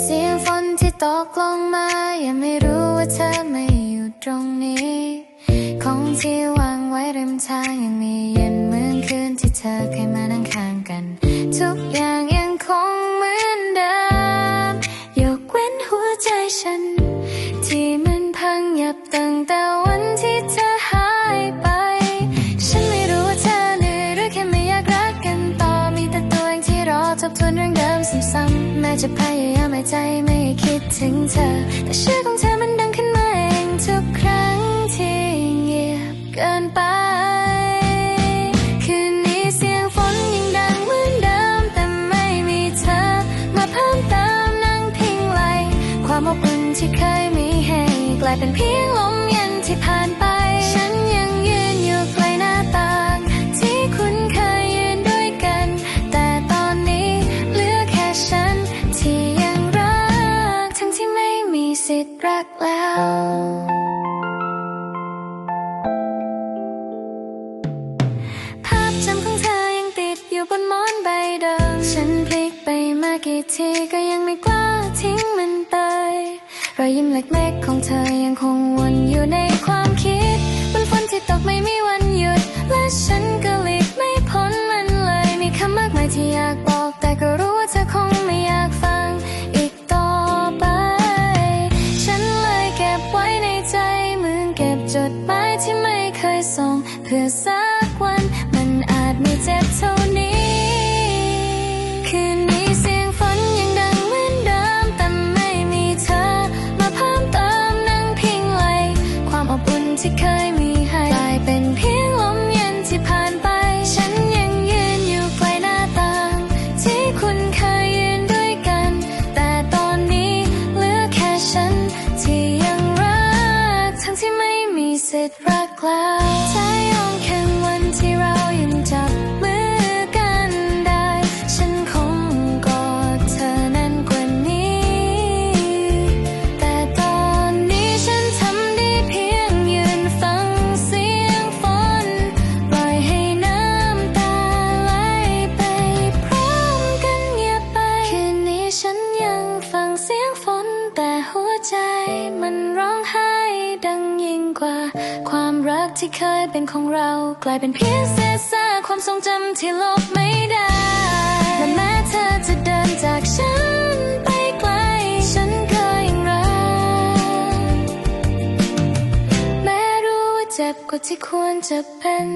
เสียงฝนที่ตกลงมา ยังไม่รู้ว่าเธอไม่อยู่ตรงนี้ ของที่วางไว้ริมทางยังมีเย็นเหมือนคืนที่เธอเคย จะพยายามหายใจไม่คิดถึงเธอ แต่ชื่อของเธอมันดังขึ้นมาเองทุกครั้งที่เงียบเกินไป คืนนี้เสียงฝนยังดังเหมือนเดิม แต่ไม่มีเธอ มาเพิ่มเติมนั่งพิงไหล ความอบอุ่นที่เคยมีให้ กลายเป็นเพียงลมเย็นที่ผ่านไป สิทธิ์รักแล้ว ภาพจำของเธอยังติดอยู่บนหมอนใบเดิม ฉันพลิกไปมากี่ทีก็ยังไม่กล้าทิ้งมันไปรอยยิ้มเล็กๆของเธอยังคงวนอยู่ในความคิดบนฝนที่ตกไม่มีวันหยุด และฉันก็หลีกไม่พ้นมันเลย มีคำมากมายที่อยากบอก พื่อสักวัน มันอาจไม่เจ็บเท่านี้ คืนนี้เสียงฝนยังดังเหมือนเดิม แต่ไม่มีเธอ มาเพิ่มเติมนั่งพิงไหล ความอบอุ่นที่เคยมีให้กลายเป็นเพียงลมเย็นที่ผ่านไป ฉันยังยืนอยู่ใกล้หน้าต่าง ที่คุณเคยยืนด้วยกัน แต่ตอนนี้เหลือแค่ฉันที่ยังรัก ทั้งที่ไม่มีสิทธิ์รักแล้ว หัวใจมันร้องไห้ดังยิ่งกว่า ความรักที่เคยเป็นของเรา กลายเป็นเพียงเศษซากความทรงจำที่ลบไม่ได้ และแม้เธอจะเดินจากฉันไปไกล ฉันก็ยังรัก แม้รู้ว่าเจ็บกว่าที่ควรจะเป็น